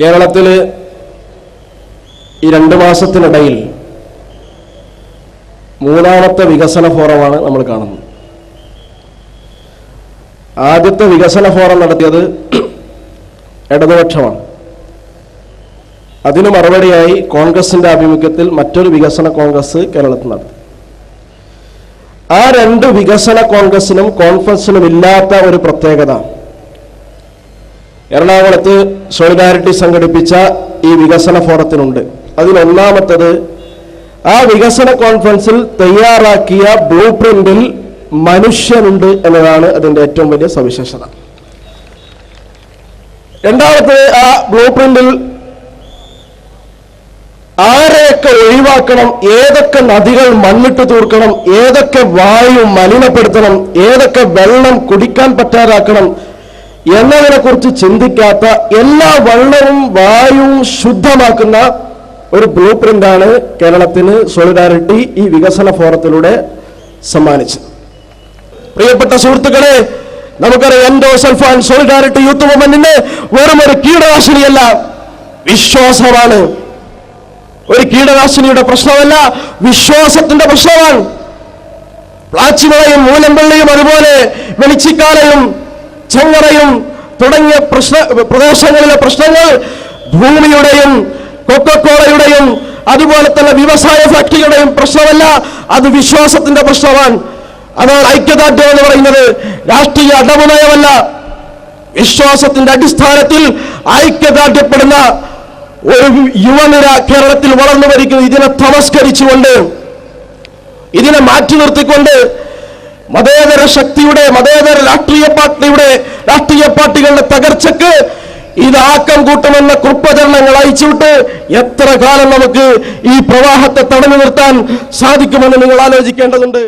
കേരളത്തിൽ ഈ രണ്ട് മാസത്തിനിടയിൽ മൂന്നാമത്തെ വികസന ഫോറമാണ് നമ്മൾ കാണുന്നത്. ആദ്യത്തെ വികസന ഫോറം നടത്തിയത് ഇടതുപക്ഷമാണ്. അതിന് മറുപടിയായി കോൺഗ്രസിന്റെ ആഭിമുഖ്യത്തിൽ മറ്റൊരു വികസന കോൺഗ്രസ് കേരളത്തിൽ നടത്തി. ആ രണ്ട് വികസന കോൺഗ്രസിനും കോൺഫറൻസിനും ഇല്ലാത്ത ഒരു പ്രത്യേകത എറണാകുളത്ത് സോളിഡാരിറ്റി സംഘടിപ്പിച്ച ഈ വികസന ഫോറത്തിനുണ്ട്. അതിലൊന്നാമത്തത് ആ വികസന കോൺഫറൻസിൽ തയ്യാറാക്കിയ ബ്ലൂ പ്രിന്റിൽ മനുഷ്യനുണ്ട് എന്നതാണ് അതിന്റെ ഏറ്റവും വലിയ സവിശേഷത. രണ്ടാമത്തത് ആ ബ്ലൂ പ്രിന്റിൽ ആരെയൊക്കെ ഒഴിവാക്കണം ഏതൊക്കെ നദികൾ മണ്ണിട്ട് തീർക്കണം ഏതൊക്കെ വായു മലിനപ്പെടുത്തണം ഏതൊക്കെ വെള്ളം കുടിക്കാൻ പറ്റാതാക്കണം എന്നതിനെ കുറിച്ച് ചിന്തിക്കാത്ത എല്ലാ വെള്ളവും വായുവും ശുദ്ധമാക്കുന്ന ഒരു ബ്ലൂ പ്രിന്റാണ് കേരളത്തിന് സോളിഡാരിറ്റി ഈ വികസന ഫോറത്തിലൂടെ സമ്മാനിച്ചത്. പ്രിയപ്പെട്ട സുഹൃത്തുക്കളെ നമുക്കറിയാം എൻഡോ സൾഫാൻ സോളിഡാരിറ്റി യൂത്ത് മൂവ്മെന്റിന് വെറും ഒരു കീടനാശിനിയല്ല വിശ്വാസമാണ്. ഒരു കീടനാശിനിയുടെ പ്രശ്നമല്ല വിശ്വാസത്തിന്റെ പ്രശ്നമാണ്. പ്ലാച്ചിമളയും മൂലമ്പള്ളിയും അതുപോലെ വെളിച്ചിക്കാലയും ചെങ്ങറയും തുടങ്ങിയ പ്രശ്ന പ്രദേശങ്ങളിലെ പ്രശ്നങ്ങൾ ഭൂമിയുടെയും കൊക്കക്കോളയുടെയും അതുപോലെ തന്നെ വ്യവസായ ഫാക്ടറിയുടെയും പ്രശ്നമല്ല അത് വിശ്വാസത്തിന്റെ പ്രശ്നമാണ്. അതാണ് ഐക്യദാർഢ്യം എന്ന് പറയുന്നത്. രാഷ്ട്രീയ അടമനയമല്ല വിശ്വാസത്തിന്റെ അടിസ്ഥാനത്തിൽ ഐക്യദാർഢ്യപ്പെടുന്ന ഒരു യുവനിര കേരളത്തിൽ വളർന്നു വരിക്കുന്നു ഇതിനെ തമസ്കരിച്ചുകൊണ്ട് ഇതിനെ മാറ്റി നിർത്തിക്കൊണ്ട് മതേതര ശക്തിയുടെ മതേതര രാഷ്ട്രീയ പാർട്ടിയുടെ രാഷ്ട്രീയ പാർട്ടികളുടെ തകർച്ചക്ക് ഇത് ആക്കം കൂട്ടുമെന്ന കുപ്രചരണങ്ങൾ അയച്ചുവിട്ട് എത്ര കാലം നമുക്ക് ഈ പ്രവാഹത്തെ തടഞ്ഞു നിർത്താൻ സാധിക്കുമെന്ന് നിങ്ങൾ ആലോചിക്കേണ്ടതുണ്ട്.